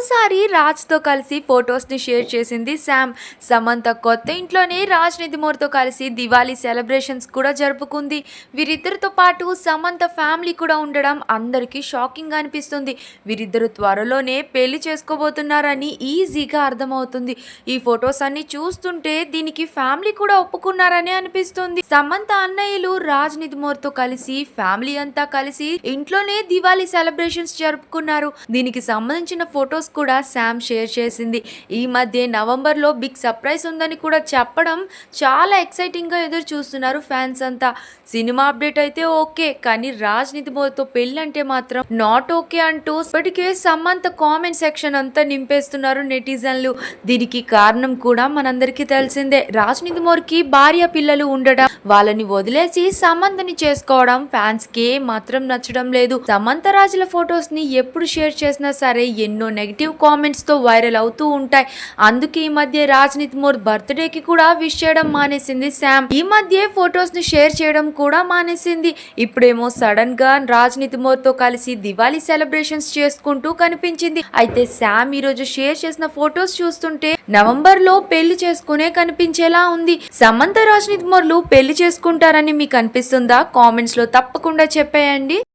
మరోసారి రాజ్తో కలిసి ఫొటోస్ని షేర్ చేసింది శామ్. సమంత కొత్త ఇంట్లోనే రాజ్ నిధిమోర్తో కలిసి దివాళీ సెలబ్రేషన్స్ కూడా జరుపుకుంది. వీరిద్దరితో పాటు సమంత ఫ్యామిలీ కూడా ఉండడం అందరికీ షాకింగ్ అనిపిస్తుంది. వీరిద్దరు త్వరలోనే పెళ్ళి చేసుకోబోతున్నారని ఈజీగా అర్థమవుతుంది. ఈ ఫొటోస్ అన్ని చూస్తుంటే దీనికి ఫ్యామిలీ కూడా ఒప్పుకున్నారని అనిపిస్తుంది. సమంత అన్నయ్యలు రాజ్ నిధిమోర్తో కలిసి ఫ్యామిలీ అంతా కలిసి ఇంట్లోనే దివాళీ సెలబ్రేషన్స్ జరుపుకున్నారు. దీనికి సంబంధించిన ఫొటోస్ కూడా శామ్ షేర్ చేసింది. ఈ మధ్య నవంబర్లో బిగ్ సర్ప్రైజ్ ఉందని కూడా చెప్పడం చాలా ఎక్సైటింగ్గా ఎదురు చూస్తున్నారు ఫ్యాన్స్ అంతా. సినిమా అప్డేట్ అయితే ఓకే కానీ రాజ్నీతి నిధిమోర్తో పెళ్ళి అంటే మాత్రం నాట్ ఓకే అంటూ ఇప్పటికే సమంత కామెంట్ సెక్షన్ అంతా నింపేస్తున్నారు నెటిజన్లు. దీనికి కారణం కూడా మనందరికీ తెలిసిందే. రాజ్నీతి నిధిమోర్కి భార్య పిల్లలు ఉండడం వాళ్ళని వదిలేసి సమంతని చేసుకోవడం ఫ్యాన్స్కి మాత్రం నచ్చడం లేదు. సమంత రాజుల ఫొటోస్ని ఎప్పుడు షేర్ చేసినా సరే ఎన్నో నెగిటివ్ నెగిటివ్ కామెంట్స్తో వైరల్ అవుతూ ఉంటాయి. అందుకే ఈ మధ్య రాజ్నీత్ మోర్ బర్త్డేకి కూడా విష్ చేయడం మానేసింది శామ్. ఈ మధ్య ఫొటోస్ని షేర్ చేయడం కూడా మానేసింది. ఇప్పుడేమో సడన్గా రాజ్తో కలిసి దివాళీ సెలబ్రేషన్స్ చేసుకుంటూ కనిపించింది. అయితే శామ్ ఈ రోజు షేర్ చేసిన ఫొటోస్ చూస్తుంటే నవంబర్లో పెళ్ళి చేసుకునే కనిపించేలా ఉంది. సమంత రాజ్నీత్ మోర్లు పెళ్ళి చేసుకుంటారని మీకు అనిపిస్తుందా? కామెంట్స్లో తప్పకుండా చెప్పేయండి.